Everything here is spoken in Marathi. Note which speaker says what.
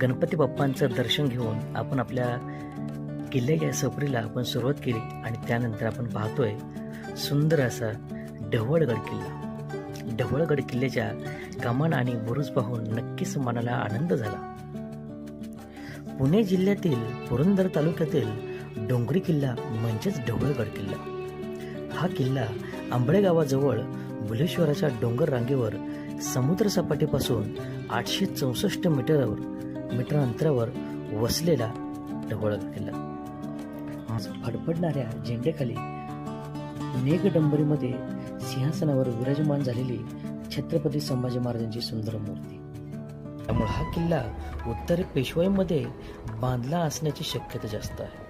Speaker 1: गणपती बाप्पांचं दर्शन घेऊन आपण आपल्या किल्ल्याच्या सफरीला आपण सुरुवात केली आणि त्यानंतर आपण पाहतोय सुंदर असा ढवळगड किल्ला. ढवळगड किल्ल्याच्या कमान आणि बुरुज पाहून नक्कीच मनाला आनंद झाला. पुणे जिल्ह्यातील पुरंदर तालुक्यातील डोंगरी किल्ला म्हणजेच ढवळगड किल्ला. हा किल्ला आंबळे गावाजवळ भुलेश्वराच्या डोंगर रांगेवर समुद्र सपाटीपासून आठशे चौसष्ट मीटरवर मीटर अंतरावर वसलेला ढवळा किल्ला. फडफडणाऱ्या झेंड्याखाली मेघडंबरीमध्ये सिंहासनावर विराजमान झालेली छत्रपती संभाजी महाराजांची सुंदर मूर्ती. त्यामुळे हा किल्ला उत्तर पेशवाईमध्ये बांधला असण्याची शक्यता जास्त आहे.